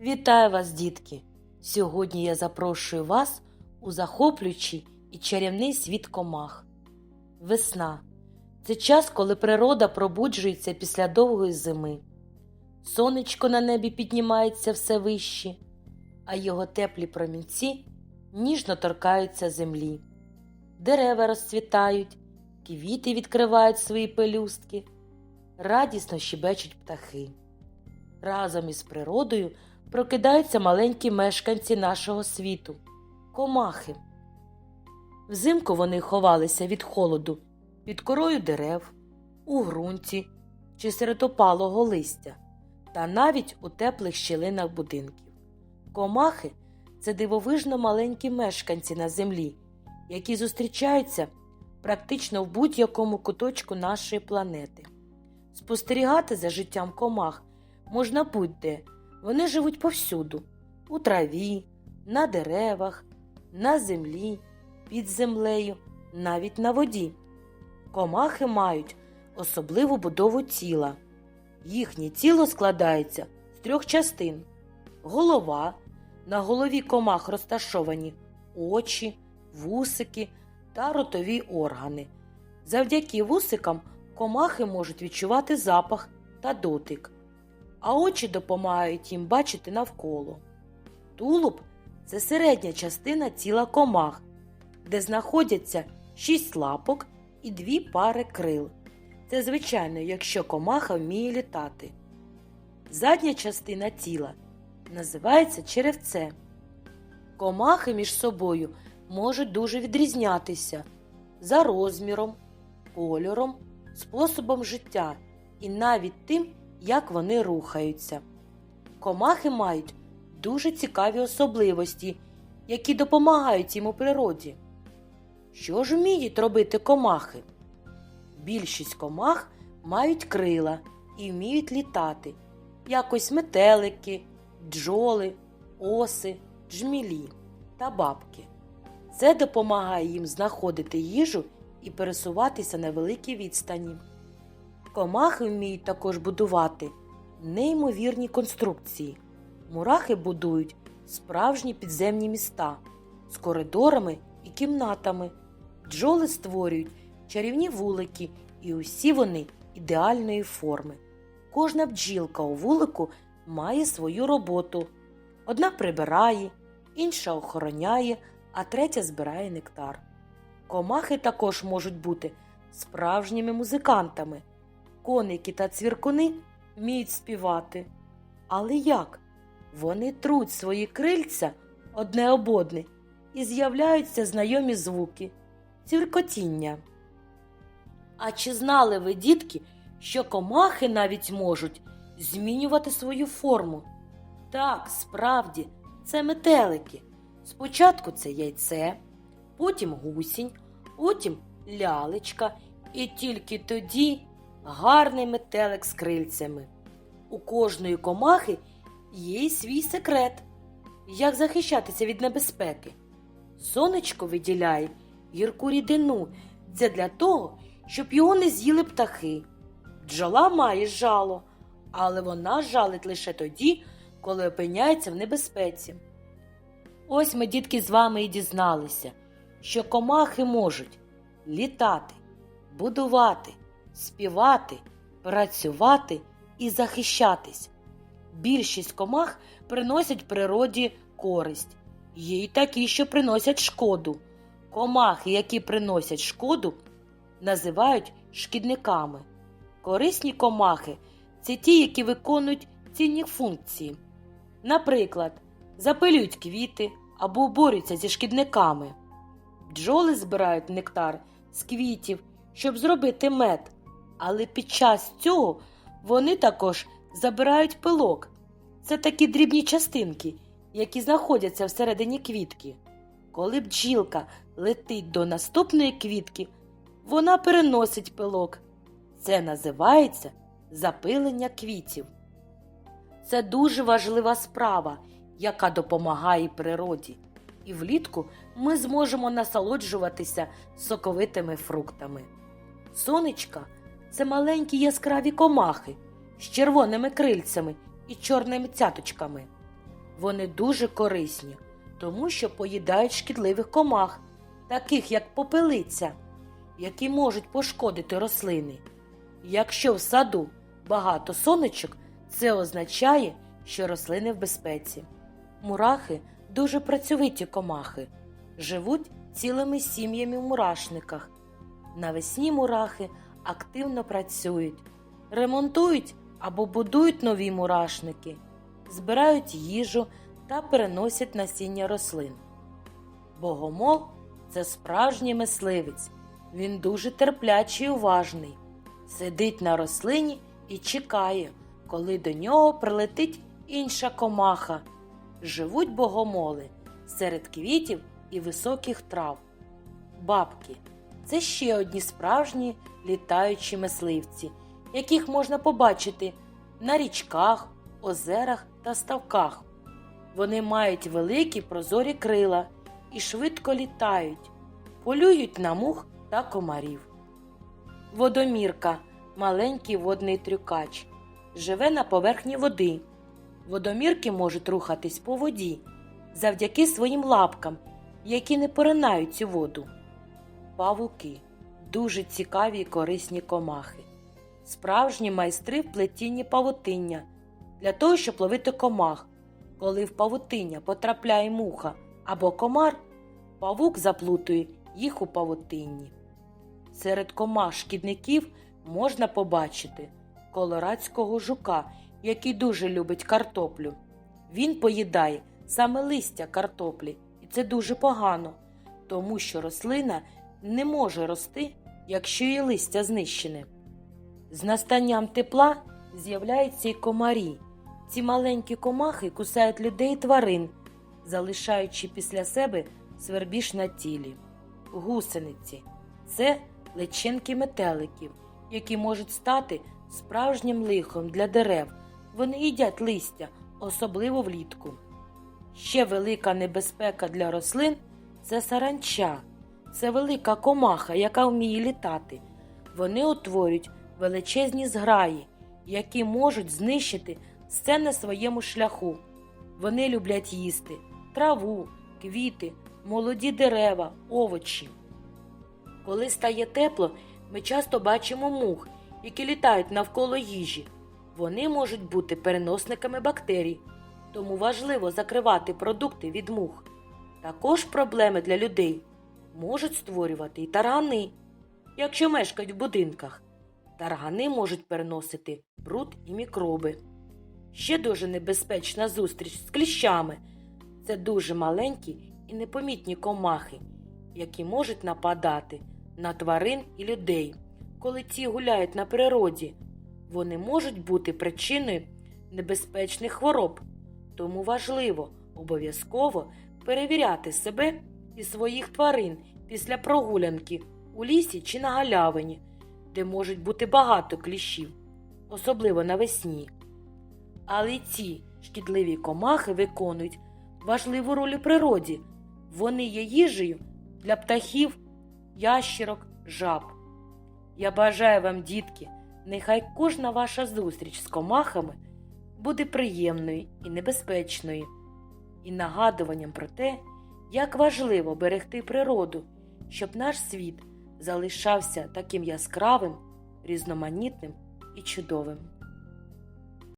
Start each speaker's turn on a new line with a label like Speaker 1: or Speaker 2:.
Speaker 1: Вітаю вас, дітки! Сьогодні я запрошую вас у захоплюючий і чарівний світ комах. Весна це час, коли природа пробуджується після довгої зими. Сонечко на небі піднімається все вище, а його теплі промінці ніжно торкаються землі. Дерева розцвітають, квіти відкривають свої пелюстки, радісно щебечуть птахи. Разом із природою прокидаються маленькі мешканці нашого світу комахи. Взимку вони ховалися від холоду під корою дерев, у ґрунті чи серед опалого листя, та навіть у теплих щілинах будинків. Комахи це дивовижно маленькі мешканці на землі, які зустрічаються практично в будь-якому куточку нашої планети. Спостерігати за життям комах можна будь-де. Вони живуть повсюду у траві, на деревах, на землі, під землею, навіть на воді. Комахи мають особливу будову тіла. Їхнє тіло складається з трьох частин: голова, на голові комах розташовані очі, вусики та ротові органи. Завдяки вусикам комахи можуть відчувати запах та дотик а очі допомагають їм бачити навколо. Тулуб це середня частина тіла комах, де знаходяться шість лапок і дві пари крил. Це звичайно, якщо комаха вміє літати. Задня частина тіла називається черевце. Комахи між собою можуть дуже відрізнятися за розміром, кольором, способом життя і навіть тим, як вони рухаються. Комахи мають дуже цікаві особливості, які допомагають їм у природі. Що ж вміють робити комахи? Більшість комах мають крила і вміють літати, якось метелики, бджоли, оси, джмілі та бабки. Це допомагає їм знаходити їжу і пересуватися на великій відстані. Комахи вміють також будувати неймовірні конструкції. Мурахи будують справжні підземні міста з коридорами і кімнатами. Бджоли створюють чарівні вулики, і усі вони ідеальної форми. Кожна бджілка у вулику має свою роботу. Одна прибирає, інша охороняє, а третя збирає нектар. Комахи також можуть бути справжніми музикантами коники та цвіркуни вміють співати. Але як? Вони труть свої крильця одне об одне і з'являються знайомі звуки цвіркотіння. А чи знали ви, дітки, що комахи навіть можуть змінювати свою форму? Так, справді, це метелики. Спочатку це яйце, потім гусінь, потім лялечка, і тільки тоді гарний метелик з крильцями. У кожної комахи є свій секрет, як захищатися від небезпеки. Сонечко виділяє гірку рідину. Це для того, щоб його не з'їли птахи. Бджола має жало, але вона жалить лише тоді, коли опиняється в небезпеці. Ось ми, дітки, з вами і дізналися, що комахи можуть літати, будувати, співати, працювати і захищатись. Більшість комах приносять природі користь, є й такі, що приносять шкоду. Комахи, які приносять шкоду, називають шкідниками. Корисні комахи це ті, які виконують цінні функції. Наприклад, запилюють квіти або борються зі шкідниками. Бджоли збирають нектар з квітів, щоб зробити мед, але під час цього вони також забирають пилок. Це такі дрібні частинки, які знаходяться всередині квітки. Коли бджілка летить до наступної квітки, вона переносить пилок. Це називається запилення квітів. Це дуже важлива справа, яка допомагає природі. І влітку ми зможемо насолоджуватися соковитими фруктами. Сонечка це маленькі яскраві комахи з червоними крильцями і чорними цяточками. Вони дуже корисні, тому що поїдають шкідливих комах, таких як попелиця, які можуть пошкодити рослини. Якщо в саду багато сонечок, це означає, що рослини в безпеці. Мурахи дуже працьовиті комахи, живуть цілими сім'ями в мурашниках. Навесні мурахи активно працюють, ремонтують або будують нові мурашники, збирають їжу та переносять насіння рослин. Богомол це справжній мисливець. Він дуже терплячий і уважний. Сидить на рослині і чекає, коли до нього прилетить інша комаха. Живуть богомоли серед квітів і високих трав. Бабки це ще одні справжні літаючі мисливці, яких можна побачити на річках, озерах та ставках. Вони мають великі прозорі крила і швидко літають, полюють на мух та комарів. Водомірка маленький водний трюкач, живе на поверхні води. Водомірки можуть рухатись по воді завдяки своїм лапкам, які не поринають цю воду. Павуки дуже цікаві і корисні комахи, справжні майстри в плетінні павутиння для того, щоб ловити комах. Коли в павутиння потрапляє муха або комар, павук заплутує їх у павутинні. Серед комах шкідників можна побачити колорадського жука, який дуже любить картоплю. Він поїдає саме листя картоплі, і це дуже погано, тому що рослина не може рости, якщо її листя знищене. З настанням тепла з'являються й комарі. Ці маленькі комахи кусають людей і тварин, залишаючи після себе свербіж на тілі. Гусениці це личинки метеликів, які можуть стати справжнім лихом для дерев. Вони їдять листя, особливо влітку. Ще велика небезпека для рослин це саранча. Це велика комаха, яка вміє літати. Вони утворюють величезні зграї, які можуть знищити все на своєму шляху. Вони люблять їсти траву, квіти, молоді дерева, овочі. Коли стає тепло, ми часто бачимо мух, які літають навколо їжі. Вони можуть бути переносниками бактерій, тому важливо закривати продукти від мух. Також проблеми для людей можуть створювати і таргани, якщо мешкають в будинках. Таргани можуть переносити бруд і мікроби. Ще дуже небезпечна зустріч з кліщами. Це дуже маленькі і непомітні комахи, які можуть нападати на тварин і людей, коли ті гуляють на природі. Вони можуть бути причиною небезпечних хвороб, тому важливо обов'язково перевіряти себе і своїх тварин після прогулянки у лісі чи на галявині, де можуть бути багато кліщів, особливо навесні. Але ці шкідливі комахи виконують важливу роль у природі. Вони є їжею для птахів, ящерок, жаб. Я бажаю вам, дітки, нехай кожна ваша зустріч з комахами буде приємною і небезпечною, і нагадуванням про те, як важливо берегти природу, щоб наш світ залишався таким яскравим, різноманітним і чудовим.